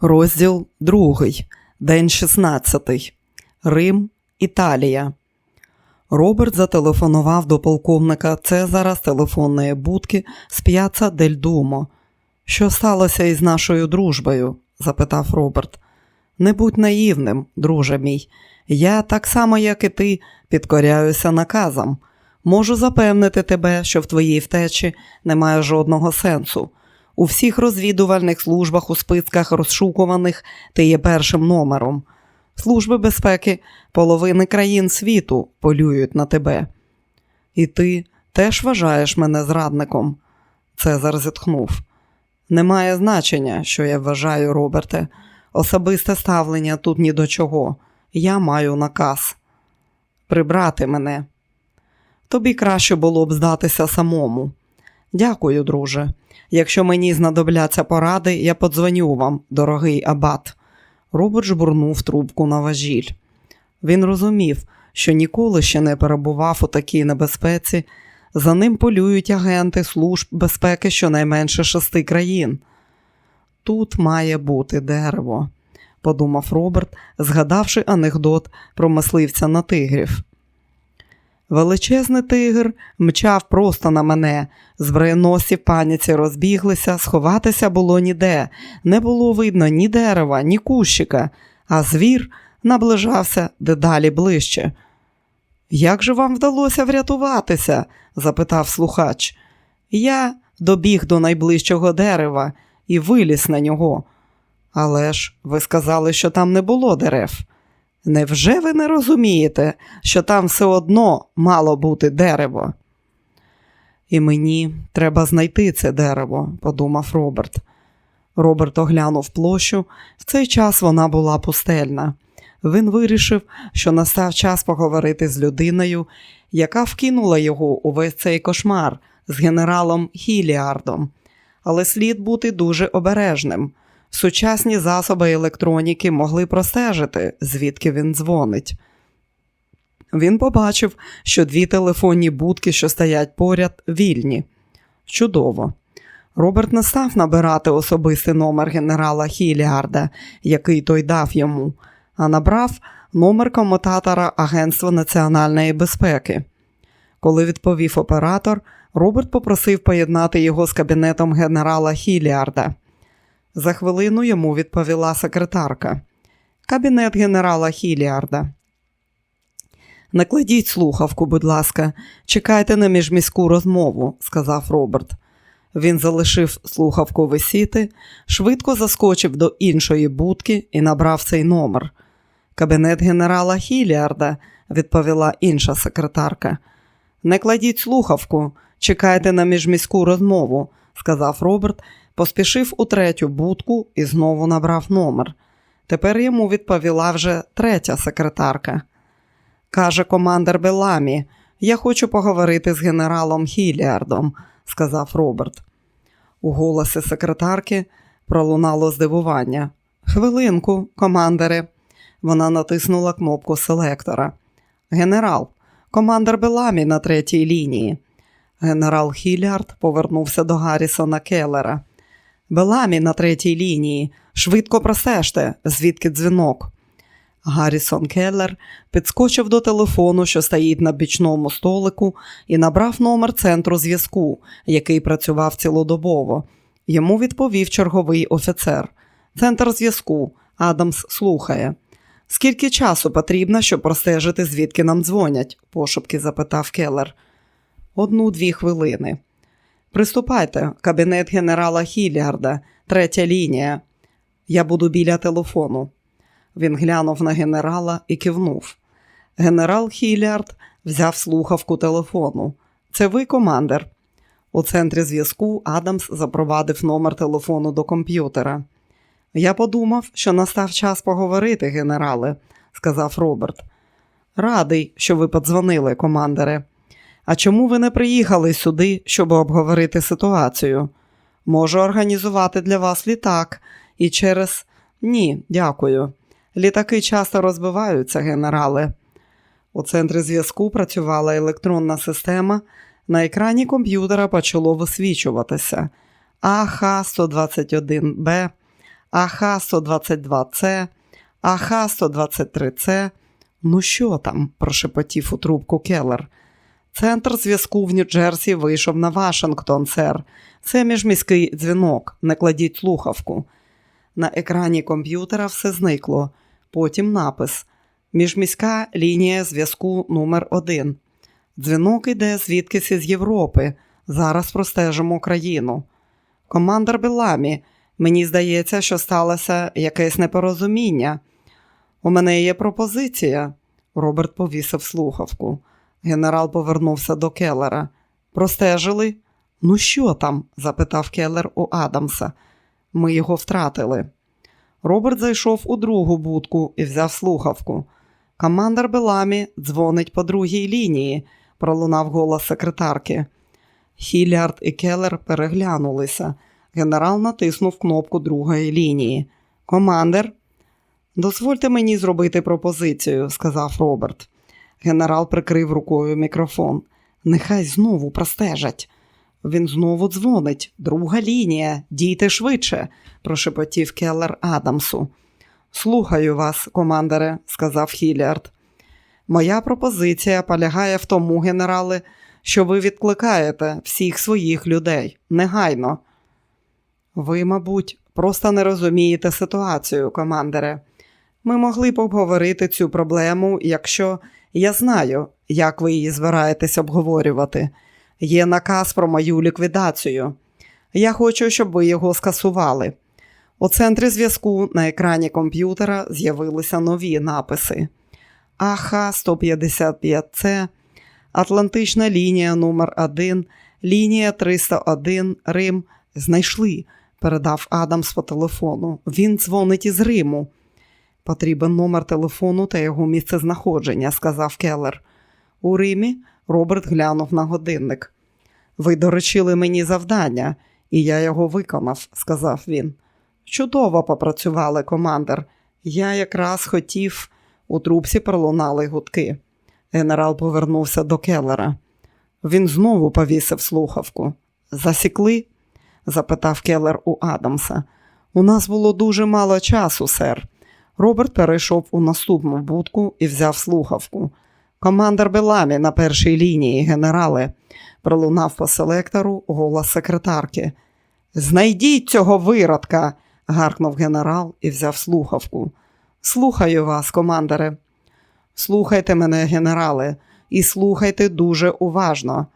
Розділ 2. День 16. Рим, Італія. Роберт зателефонував до полковника Цезара з телефонної будки з п'яца Дель Думо. Що сталося із нашою дружбою? запитав Роберт. Не будь наївним, друже мій. Я, так само, як і ти, підкоряюся наказам. Можу запевнити тебе, що в твоїй втечі немає жодного сенсу. У всіх розвідувальних службах у списках розшукуваних ти є першим номером. Служби безпеки половини країн світу полюють на тебе. І ти теж вважаєш мене зрадником? Цезар зітхнув. Немає значення, що я вважаю, Роберте. Особисте ставлення тут ні до чого. Я маю наказ. Прибрати мене. Тобі краще було б здатися самому. Дякую, друже. Якщо мені знадобляться поради, я подзвоню вам, дорогий абат. Роберт жбурнув трубку на важіль. Він розумів, що ніколи ще не перебував у такій небезпеці. За ним полюють агенти служб безпеки щонайменше шести країн. Тут має бути дерево, подумав Роберт, згадавши анекдот про мисливця на тигрів. Величезний тигр мчав просто на мене. Зброєносці в паніці розбіглися, сховатися було ніде, не було видно ні дерева, ні кущика, а звір наближався дедалі ближче. Як же вам вдалося врятуватися? запитав слухач. Я добіг до найближчого дерева і виліз на нього. Але ж ви сказали, що там не було дерев. Невже ви не розумієте, що там все одно мало бути дерево? І мені треба знайти це дерево, подумав Роберт. Роберт оглянув площу, в цей час вона була пустельна. Він вирішив, що настав час поговорити з людиною, яка вкинула його у весь цей кошмар з генералом Хіліардом. Але слід бути дуже обережним. Сучасні засоби електроніки могли простежити, звідки він дзвонить. Він побачив, що дві телефонні будки, що стоять поряд, вільні. Чудово. Роберт не став набирати особистий номер генерала Хіліарда, який той дав йому, а набрав номер комутатора Агентства національної безпеки. Коли відповів оператор, Роберт попросив поєднати його з кабінетом генерала Хіліарда. За хвилину йому відповіла секретарка. Кабінет генерала Хіліарда. Накладіть слухавку, будь ласка, чекайте на міжміську розмову, сказав Роберт. Він залишив слухавку висіти, швидко заскочив до іншої будки і набрав цей номер. Кабінет генерала Хіліарда, відповіла інша секретарка. Не кладіть слухавку, чекайте на міжміську розмову, сказав Роберт, поспішив у третю будку і знову набрав номер. Тепер йому відповіла вже третя секретарка. Каже командир Беламі, я хочу поговорити з генералом Хіліардом, сказав Роберт. У голосі секретарки пролунало здивування. Хвилинку, командире. Вона натиснула кнопку селектора. Генерал, командир Беламі на третій лінії. Генерал Хіліард повернувся до Гаррісона Келлера. Беламі на третій лінії. Швидко просежте, звідки дзвінок. Гаррісон Келлер підскочив до телефону, що стоїть на бічному столику, і набрав номер центру зв'язку, який працював цілодобово. Йому відповів черговий офіцер. Центр зв'язку. Адамс слухає. Скільки часу потрібно, щоб простежити, звідки нам дзвонять? пошепки запитав Келлер. Одну-дві хвилини. Приступайте, кабінет генерала Хіліарда, третя лінія. Я буду біля телефону. Він глянув на генерала і кивнув. Генерал Хіліард взяв слухавку телефону. Це ви, командир. У центрі зв'язку Адамс запровадив номер телефону до комп'ютера. Я подумав, що настав час поговорити, генерале, сказав Роберт. Радий, що ви подзвонили, командире. А чому ви не приїхали сюди, щоб обговорити ситуацію? Можу організувати для вас літак і через. Ні, дякую. Літаки часто розбиваються, генерале. У центрі зв'язку працювала електронна система. На екрані комп'ютера почало висвічуватися АХ-121Б, АХ-122С, АХ-123С. Ну що там? прошепотів у трубку Келлер. Центр зв'язку в Нью-Джерсі вийшов на Вашингтон, сер. Це міжміський дзвінок. Не кладіть слухавку. На екрані комп'ютера все зникло. Потім напис: Міжміська лінія зв'язку номер 1 Дзвінок іде звідкись із Європи. Зараз простежимо країну. Командир Беламі, мені здається, що сталося якесь непорозуміння. У мене є пропозиція. Роберт повісив слухавку. Генерал повернувся до Келлера. Простежили? Ну, що там? запитав Келлер у Адамса. Ми його втратили. Роберт зайшов у другу будку і взяв слухавку. Командир Беламі дзвонить по другій лінії, пролунав голос секретарки. Хілярд і Келлер переглянулися. Генерал натиснув кнопку другої лінії. Командир, дозвольте мені зробити пропозицію, сказав Роберт. Генерал прикрив рукою мікрофон. Нехай знову простежать. Він знову дзвонить. Друга лінія. Дійте швидше, прошепотів Келлер Адамсу. Слухаю вас, командире, сказав Хілярд. Моя пропозиція полягає в тому, генерале, що ви відкликаєте всіх своїх людей негайно. Ви, мабуть, просто не розумієте ситуацію, командире. Ми могли б обговорити цю проблему, якщо я знаю, як ви її збираєтесь обговорювати. Є наказ про мою ліквідацію. Я хочу, щоб ви його скасували. У центрі зв'язку на екрані комп'ютера з'явилися нові написи. АХ-155С, Атлантична лінія номер 1 лінія 301, Рим. Знайшли, передав Адамс по телефону. Він дзвонить із Риму. Потрібен номер телефону та його місце знаходження, сказав Келлер. У Римі Роберт глянув на годинник. Ви доручили мені завдання, і я його виконав, сказав він. Чудово попрацювали, командир. Я якраз хотів. У трубці пролунали гудки. Генерал повернувся до Келлера. Він знову повісив слухавку. Засікли? запитав Келлер у Адамса. У нас було дуже мало часу, сер. Роберт перейшов у наступну будку і взяв слухавку. Командир Беламі на першій лінії, генерале, пролунав по селектору голос секретарки. Знайдіть цього виродка, гаркнув генерал і взяв слухавку. Слухаю вас, командире. Слухайте мене, генерале, і слухайте дуже уважно.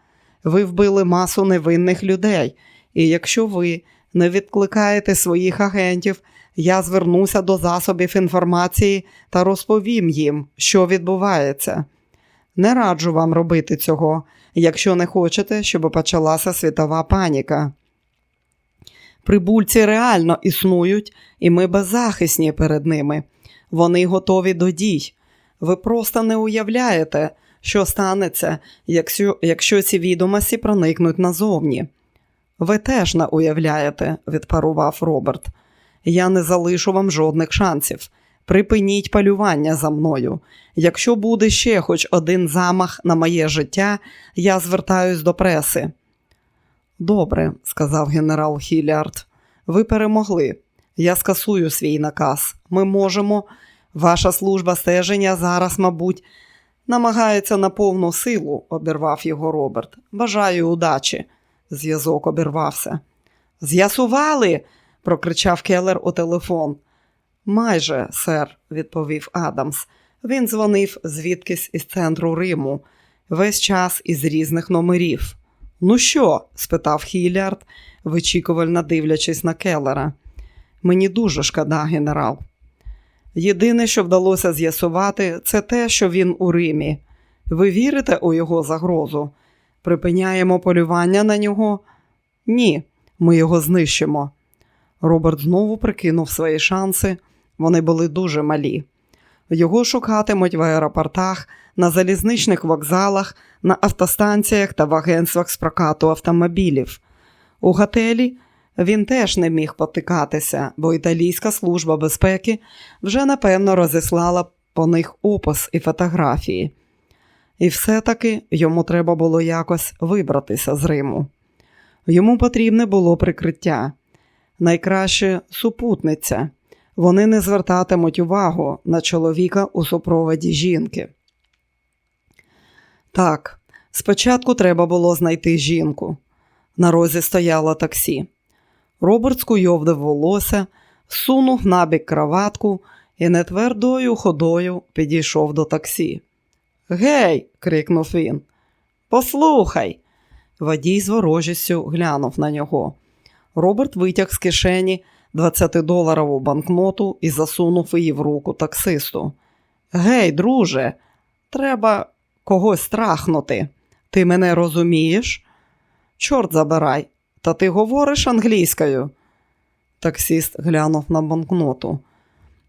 Ви вбили масу невинних людей, і якщо ви не відкликаєте своїх агентів, я звернуся до засобів інформації та розповім їм, що відбувається. Не раджу вам робити цього, якщо не хочете, щоб почалася світова паніка. Прибульці реально існують, і ми беззахисні перед ними. Вони готові до дій. Ви просто не уявляєте, що станеться, якщо, якщо ці відомості проникнуть назовні. Ви теж не уявляєте, відпарував Роберт. Я не залишу вам жодних шансів. Припиніть полювання за мною. Якщо буде ще хоч один замах на моє життя, я звертаюсь до преси. Добре, сказав генерал Хілярд. Ви перемогли. Я скасую свій наказ. Ми можемо. Ваша служба стеження зараз, мабуть, намагається на повну силу, обірвав його Роберт. Бажаю удачі. Зв'язок обірвався. З'ясували, прокричав Келлер у телефон. Майже, сер, відповів Адамс. Він дзвонив звідкись із центру Риму, весь час із різних номерів. Ну що? спитав Хілярд, вичікувально дивлячись на Келлера. Мені дуже шкода, генерал. Єдине, що вдалося з'ясувати, це те, що він у Римі. Ви вірите у його загрозу? Припиняємо полювання на нього? Ні, ми його знищимо. Роберт знову прикинув свої шанси. Вони були дуже малі. Його шукатимуть в аеропортах, на залізничних вокзалах, на автостанціях та в агентствах з прокату автомобілів. У готелі він теж не міг потикатися, бо італійська служба безпеки вже напевно розіслала по них опис і фотографії. І все-таки йому треба було якось вибратися з Риму. Йому потрібне було прикриття. найкраще супутниця. Вони не звертатимуть увагу на чоловіка у супроводі жінки. Так, спочатку треба було знайти жінку. На розі стояло таксі. Роберт скуйовдив волосся, сунув набік краватку і нетвердою ходою підійшов до таксі. Гей, крикнув він. Послухай. Водій з ворожістю глянув на нього. Роберт витяг з кишені 20-доларову банкноту і засунув її в руку таксисту. Гей, друже, треба когось страхнути. Ти мене розумієш? Чорт забирай, та ти говориш англійською. Таксіст глянув на банкноту.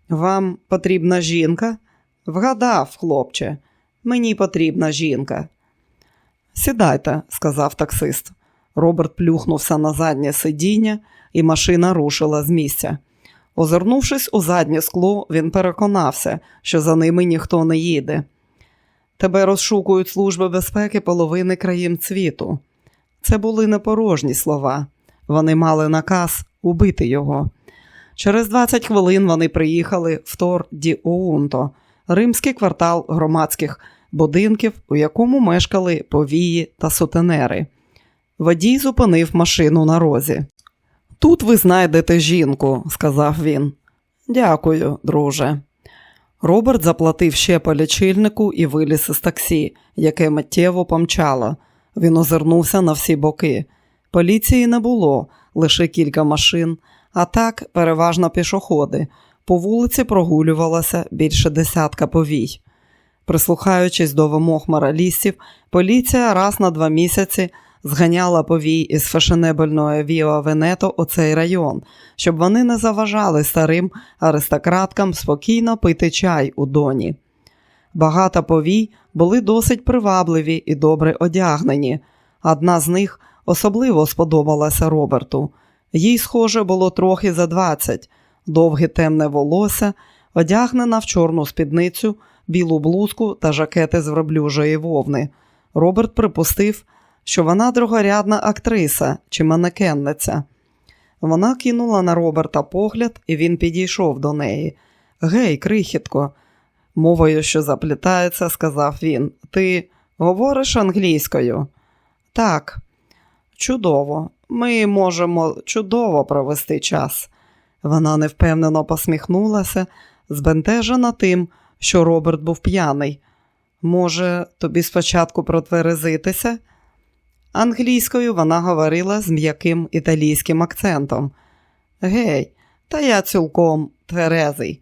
Вам потрібна жінка? Вгадав, хлопче, мені потрібна жінка. Сідайте, сказав таксист. Роберт плюхнувся на заднє сидіння, і машина рушила з місця. Озирнувшись у заднє скло, він переконався, що за ними ніхто не їде. Тебе розшукують служби безпеки половини країн світу. Це були непорожні слова. Вони мали наказ убити його. Через 20 хвилин вони приїхали в Тор Ді Оунто, римський квартал громадських будинків, у якому мешкали повії та сутенери. Водій зупинив машину на розі. Тут ви знайдете жінку, сказав він. Дякую, друже. Роберт заплатив ще по лічильнику і виліз із таксі, яке миттєво помчало. Він озирнувся на всі боки. Поліції не було, лише кілька машин, а так переважно пішоходи. По вулиці прогулювалося більше десятка повій. Прислухаючись до вимог моралістів, поліція раз на два місяці зганяла повій із фешенебельної Віа Венето у цей район, щоб вони не заважали старим аристократкам спокійно пити чай у доні. Багато повій були досить привабливі і добре одягнені. Одна з них особливо сподобалася Роберту. Їй, схоже, було трохи за двадцять, довге темне волосся, одягнена в чорну спідницю, білу блузку та жакети з верблюжої вовни. Роберт припустив, що вона другорядна актриса чи манекенниця. Вона кинула на Роберта погляд, і він підійшов до неї. Гей, крихітко, мовою, що заплітається, сказав він. Ти говориш англійською? Так, чудово. Ми можемо чудово провести час. Вона невпевнено посміхнулася, збентежена тим, що Роберт був п'яний. Може, тобі спочатку протверезитися? Англійською вона говорила з м'яким італійським акцентом. Гей, та я цілком тверезий.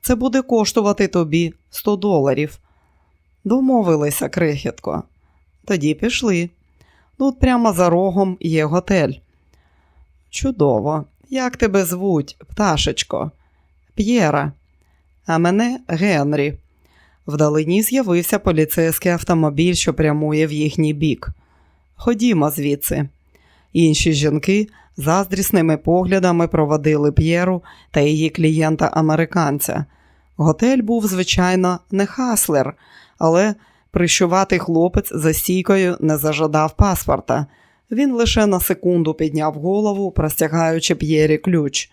Це буде коштувати тобі 100 доларів. Домовилися, крихітко. Тоді пішли. Тут прямо за рогом є готель. Чудово. Як тебе звуть, пташечко? П'єра, а мене Генрі. Вдалині з'явився поліцейський автомобіль, що прямує в їхній бік. Ходімо звідси. Інші жінки заздрісними поглядами проводили П'єру та її клієнта-американця. Готель був, звичайно, не хаслер, але прищуватий хлопець за стійкою не зажадав паспорта. Він лише на секунду підняв голову, простягаючи П'єрі ключ.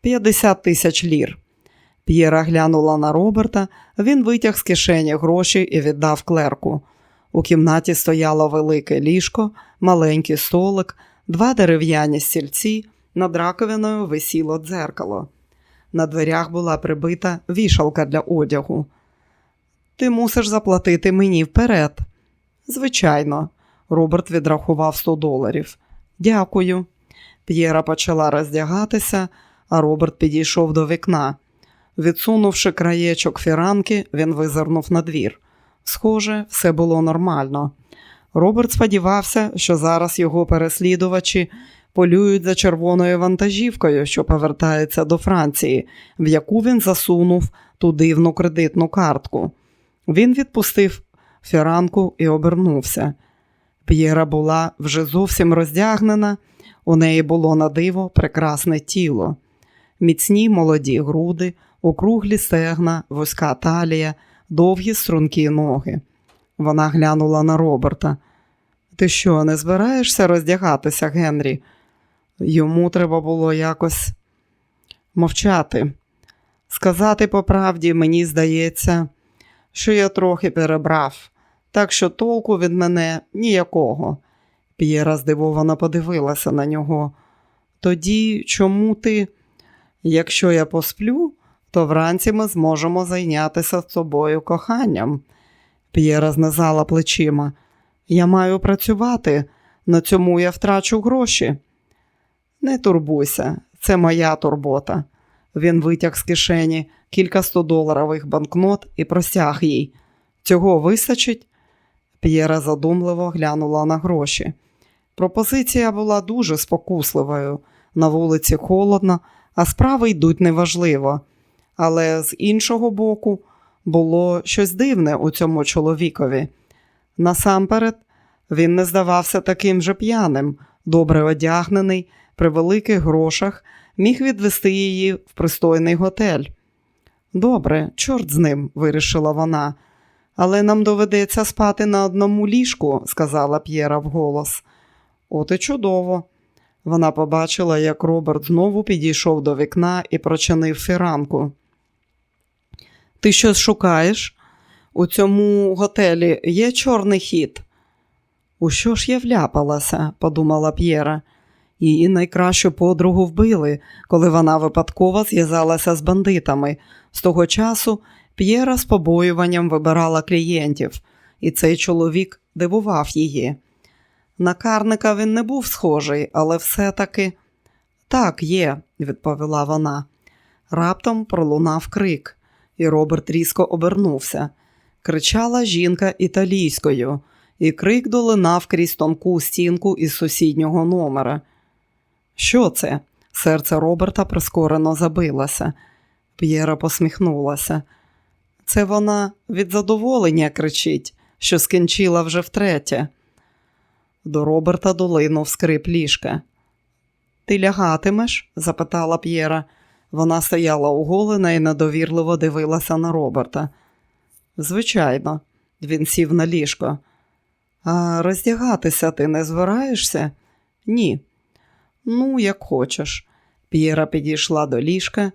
50 тисяч лір. П'єра глянула на Роберта, він витяг з кишені гроші і віддав клерку. У кімнаті стояло велике ліжко, маленький столик, два дерев'яні стільці, над раковиною висіло дзеркало. На дверях була прибита вішалка для одягу. Ти мусиш заплатити мені вперед. Звичайно, Роберт відрахував 100 доларів. Дякую. П'єра почала роздягатися, а Роберт підійшов до вікна. Відсунувши краєчок фіранки, він визирнув на двір. Схоже, все було нормально. Роберт сподівався, що зараз його переслідувачі полюють за червоною вантажівкою, що повертається до Франції, в яку він засунув ту дивну кредитну картку. Він відпустив фіранку і обернувся. П'єра була вже зовсім роздягнена, у неї було на диво прекрасне тіло, міцні молоді груди, округлі стегна, вузька талія, довгі стрункі ноги. Вона глянула на Роберта. Ти що, не збираєшся роздягатися, Генрі? Йому треба було якось мовчати. Сказати по правді, мені здається, що я трохи перебрав, так що толку від мене ніякого. П'єра здивовано подивилася на нього. Тоді чому ти, якщо я посплю, то вранці ми зможемо зайнятися з собою коханням. П'єра знизала плечима. Я маю працювати, на цьому я втрачу гроші. Не турбуйся, це моя турбота. Він витяг з кишені кілька стодоларових банкнот і простяг їй. Цього вистачить? П'єра задумливо глянула на гроші. Пропозиція була дуже спокусливою. На вулиці холодно, а справи йдуть неважливо. Але з іншого боку, було щось дивне у цьому чоловікові. Насамперед, він не здавався таким же п'яним, добре одягнений, при великих грошах, міг відвести її в пристойний готель. Добре, чорт з ним, вирішила вона. Але нам доведеться спати на одному ліжку, сказала П'єра вголос. От і чудово. Вона побачила, як Роберт знову підійшов до вікна і прочинив фіранку. Ти щось шукаєш? У цьому готелі є чорний хід. У що ж я вляпалася, подумала П'єра. Її найкращу подругу вбили, коли вона випадково зв'язалася з бандитами. З того часу П'єра з побоюванням вибирала клієнтів, і цей чоловік дивував її. На карника він не був схожий, але все-таки так, є, відповіла вона. Раптом пролунав крик, і Роберт різко обернувся. Кричала жінка італійською, і крик долинав крізь тонку стінку із сусіднього номера. Що це? Серце Роберта прискорено забилося. П'єра посміхнулася. Це вона від задоволення кричить, що скінчила вже втретє. До Роберта долинув скрип ліжка. Ти лягатимеш? запитала П'єра. Вона стояла оголена і недовірливо дивилася на Роберта. Звичайно, він сів на ліжко. А роздягатися ти не збираєшся? Ні. Ну, як хочеш. П'єра підійшла до ліжка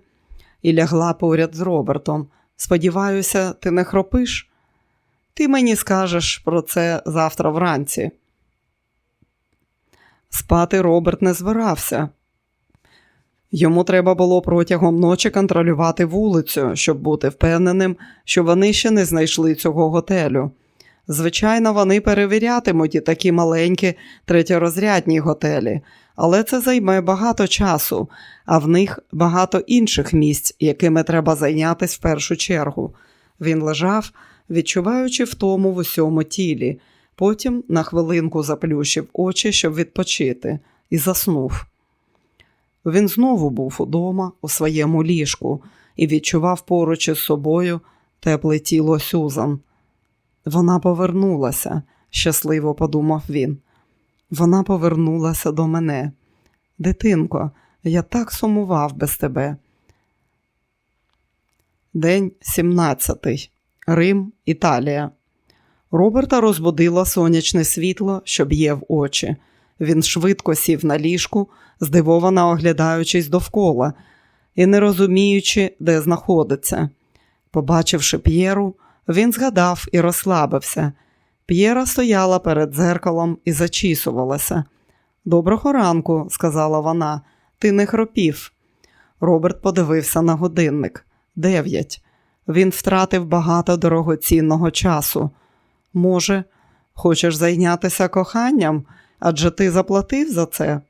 і лягла поряд з Робертом. Сподіваюся, ти не хропиш? Ти мені скажеш про це завтра вранці. Спати Роберт не збирався. Йому треба було протягом ночі контролювати вулицю, щоб бути впевненим, що вони ще не знайшли цього готелю. Звичайно, вони перевірятимуть і такі маленькі третєрозрядні готелі, але це займе багато часу, а в них багато інших місць, якими треба зайнятися в першу чергу. Він лежав, відчуваючи втому в усьому тілі, потім на хвилинку заплющив очі, щоб відпочити, і заснув. Він знову був удома у своєму ліжку і відчував поруч із собою тепле тіло Сюзан. Вона повернулася, щасливо подумав він. Вона повернулася до мене. Дитинко, я так сумував без тебе. День 17. Рим, Італія. Роберта розбудило сонячне світло, що б'є в очі. Він швидко сів на ліжку, здивовано оглядаючись довкола і не розуміючи, де знаходиться. Побачивши П'єру, він згадав і розслабився. П'єра стояла перед дзеркалом і зачісувалася. Доброго ранку, сказала вона, ти не хропів. Роберт подивився на годинник дев'ять. Він втратив багато дорогоцінного часу. Може, хочеш зайнятися коханням, адже ти заплатив за це?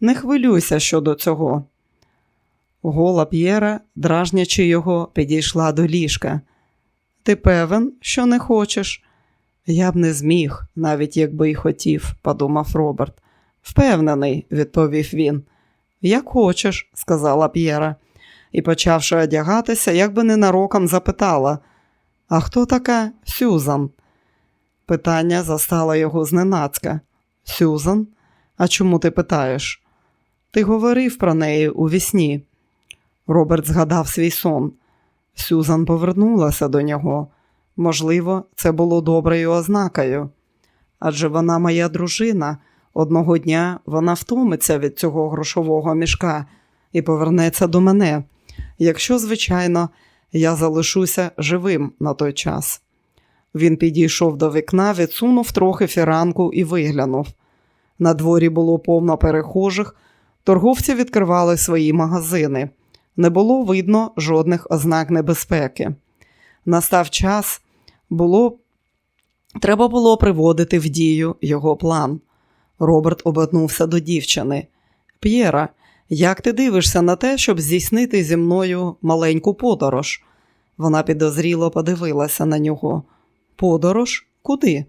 Не хвилюйся щодо цього. Гола П'єра, дражнячи його, підійшла до ліжка. Ти певен, що не хочеш? Я б не зміг, навіть якби й хотів, подумав Роберт. Впевнений, відповів він. Як хочеш, сказала П'єра, і, почавши одягатися, якби ненароком запитала, а хто така Сюзан? Питання застало його зненацька. Сюзан? А чому ти питаєш? Ти говорив про неї у вісні. Роберт згадав свій сон. Сюзан повернулася до нього. Можливо, це було доброю ознакою. Адже вона моя дружина, Одного дня вона втомиться від цього грошового мішка і повернеться до мене, якщо, звичайно, я залишуся живим на той час. Він підійшов до вікна, відсунув трохи фіранку і виглянув. На дворі було повно перехожих, торговці відкривали свої магазини. Не було видно жодних ознак небезпеки. Настав час, було... треба було приводити в дію його план. Роберт обернувся до дівчини. П'єра, як ти дивишся на те, щоб здійснити зі мною маленьку подорож? Вона підозріло подивилася на нього. Подорож? Куди?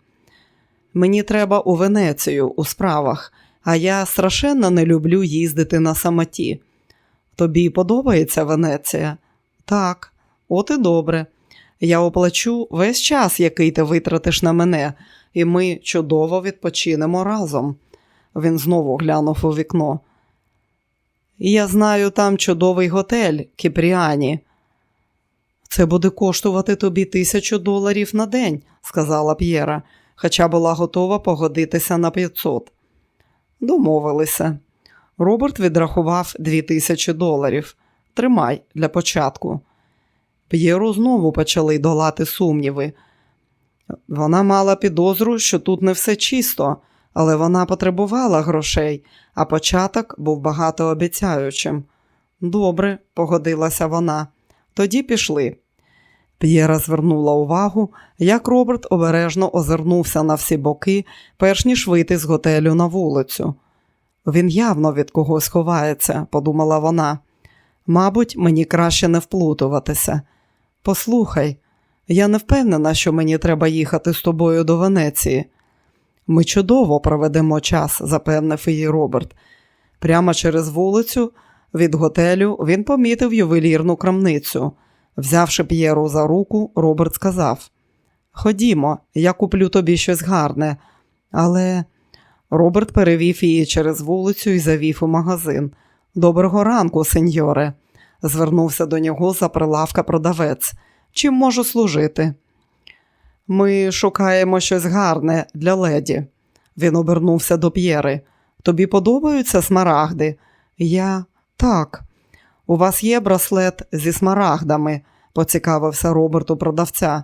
Мені треба у Венецію у справах, а я страшенно не люблю їздити на самоті. Тобі подобається Венеція? Так, от і добре. Я оплачу весь час, який ти витратиш на мене, і ми чудово відпочинемо разом. Він знову глянув у вікно. Я знаю там чудовий готель Кіпріані. Це буде коштувати тобі тисячу доларів на день, сказала П'єра, хоча була готова погодитися на 500. Домовилися. Роберт відрахував дві тисячі доларів. Тримай для початку. П'єру знову почали долати сумніви. Вона мала підозру, що тут не все чисто, але вона потребувала грошей, а початок був багатообіцяючим. Добре, погодилася вона. Тоді пішли. П'єра звернула увагу, як Роберт обережно озирнувся на всі боки, перш ніж вийти з готелю на вулицю. Він явно від когось ховається, подумала вона. Мабуть, мені краще не вплутуватися. Послухай, я не впевнена, що мені треба їхати з тобою до Венеції. Ми чудово проведемо час, запевнив її Роберт. Прямо через вулицю від готелю він помітив ювелірну крамницю. Взявши П'єру за руку, Роберт сказав: Ходімо, я куплю тобі щось гарне. Але Роберт перевів її через вулицю і завів у магазин. Доброго ранку, сеньоре, звернувся до нього за прилавка продавець. Чим можу служити? Ми шукаємо щось гарне для леді. Він обернувся до П'єри. Тобі подобаються смарагди? Я так. У вас є браслет зі смарагдами, поцікавився Роберт продавця.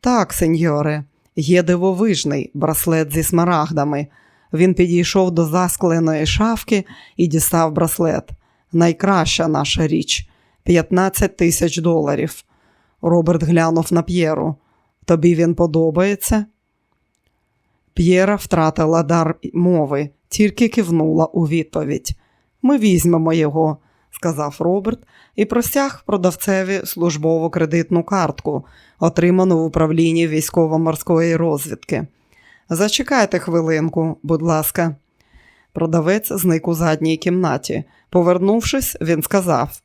Так, сеньоре, є дивовижний браслет зі смарагдами. Він підійшов до заскленої шафки і дістав браслет. Найкраща наша річ 15 тисяч доларів. Роберт глянув на П'єру. Тобі він подобається? П'єра втратила дар мови, тільки кивнула у відповідь. Ми візьмемо його, сказав Роберт і простяг продавцеві службову кредитну картку, отриману в управлінні військово-морської розвідки. Зачекайте хвилинку, будь ласка. Продавець зник у задній кімнаті. Повернувшись, він сказав: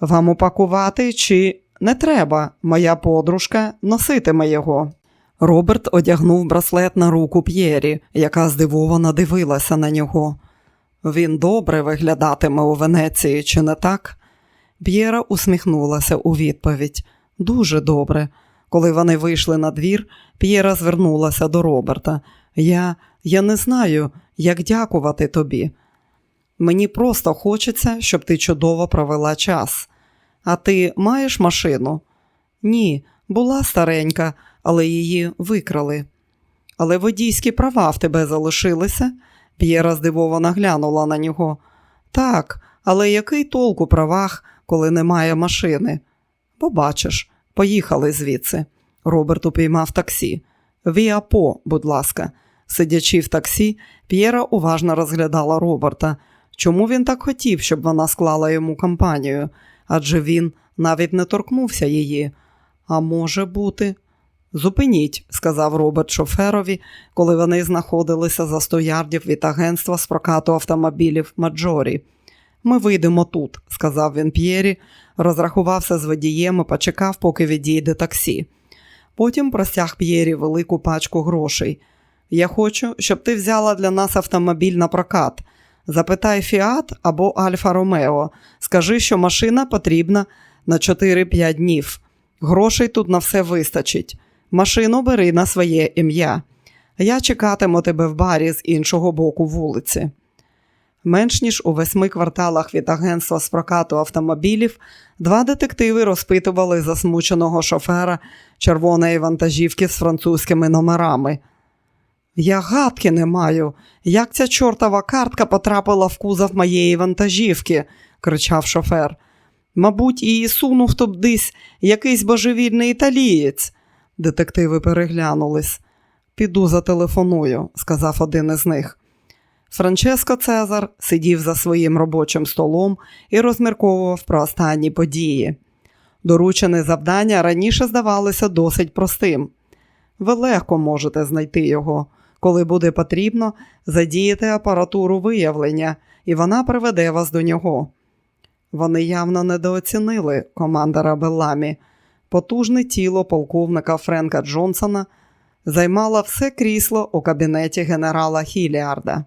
Вам упакувати чи не треба, моя подружка носитиме його. Роберт одягнув браслет на руку П'єрі, яка здивовано дивилася на нього. Він добре виглядатиме у Венеції, чи не так? П'єра усміхнулася у відповідь. Дуже добре. Коли вони вийшли на двір, П'єра звернулася до Роберта. Я я не знаю, як дякувати тобі. Мені просто хочеться, щоб ти чудово провела час. А ти маєш машину? Ні, була старенька, але її викрали. Але водійські права в тебе залишилися? П'єра здивовано глянула на нього. Так, але який толк у правах, коли немає машини? Побачиш, поїхали звідси. Роберт упіймав таксі. Віапо, будь ласка. Сидячи в таксі, П'єра уважно розглядала Роберта. Чому він так хотів, щоб вона склала йому компанію? Адже він навіть не торкнувся її. А може бути. Зупиніть, сказав Роберт шоферові, коли вони знаходилися за сто ярдів від агентства з прокату автомобілів Маджорі. Ми вийдемо тут, сказав він П'єрі, розрахувався з водієм і почекав, поки відійде таксі. Потім простяг П'єрі велику пачку грошей. Я хочу, щоб ти взяла для нас автомобіль на прокат. Запитай Фіат або Альфа Ромео. Скажи, що машина потрібна на 4-5 днів. Грошей тут на все вистачить. Машину бери на своє ім'я. Я чекатиму тебе в барі з іншого боку вулиці. Менш ніж у восьми кварталах від агентства з прокату автомобілів два детективи розпитували засмученого шофера червоної вантажівки з французькими номерами. Я гадки не маю, як ця чортова картка потрапила в кузов моєї вантажівки, кричав шофер. Мабуть, її сунув тудись якийсь божевільний італієць. Детективи переглянулись. Піду зателефоную, сказав один із них. Франческо Цезар сидів за своїм робочим столом і розмірковував про останні події. Доручене завдання раніше здавалося досить простим. Ви легко можете знайти його. Коли буде потрібно, задіяти апаратуру виявлення, і вона приведе вас до нього. Вони явно недооцінили командора Белламі. Потужне тіло полковника Френка Джонсона займало все крісло у кабінеті генерала Хіліарда.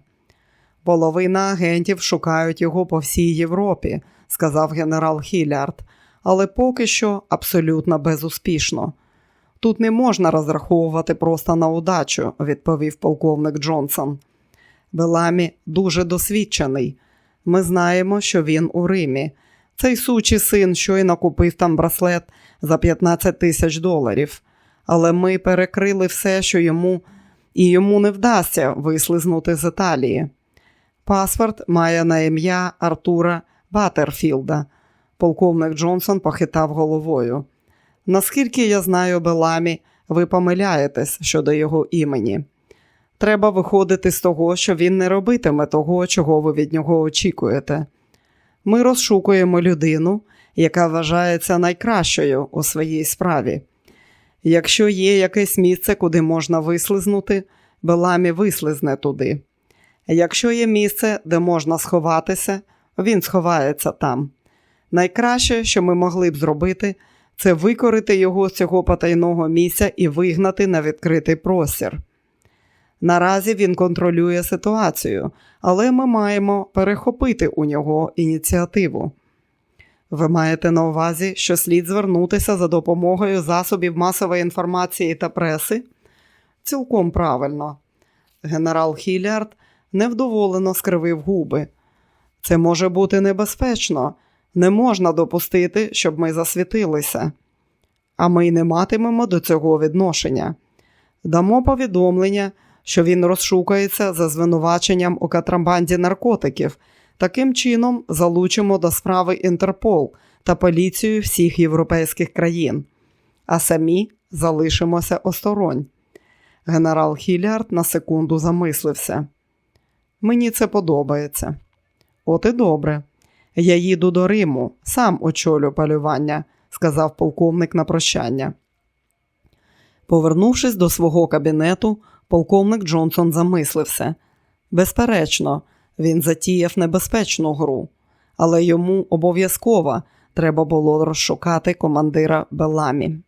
Половина агентів шукають його по всій Європі, сказав генерал Хіліард, але поки що абсолютно безуспішно. Тут не можна розраховувати просто на удачу, відповів полковник Джонсон. Беламі дуже досвідчений. Ми знаємо, що він у Римі. Цей сучий син щойно купив там браслет за 15 тисяч доларів. Але ми перекрили все, що йому, і йому не вдасться вислизнути з Італії. Паспорт має на ім'я Артура Батерфілда. Полковник Джонсон похитав головою. Наскільки я знаю Беламі, ви помиляєтесь щодо його імені. Треба виходити з того, що він не робитиме того, чого ви від нього очікуєте. Ми розшукуємо людину, яка вважається найкращою у своїй справі. Якщо є якесь місце, куди можна вислизнути, Беламі вислизне туди. Якщо є місце, де можна сховатися, він сховається там. Найкраще, що ми могли б зробити, це викорити його з цього потайного місця і вигнати на відкритий простір. Наразі він контролює ситуацію, але ми маємо перехопити у нього ініціативу. Ви маєте на увазі, що слід звернутися за допомогою засобів масової інформації та преси? Цілком правильно. Генерал Хілярд невдоволено скривив губи. Це може бути небезпечно. Не можна допустити, щоб ми засвітилися. А ми й не матимемо до цього відношення. Дамо повідомлення, що він розшукається за звинуваченням у катрамбанді наркотиків. Таким чином залучимо до справи Інтерпол та поліцію всіх європейських країн, а самі залишимося осторонь. Генерал Хілярд на секунду замислився. Мені це подобається. От і добре. Я їду до Риму, сам очолю полювання, сказав полковник на прощання. Повернувшись до свого кабінету, полковник Джонсон замислився. Безперечно, він затіяв небезпечну гру, але йому обов'язково треба було розшукати командира Беламі.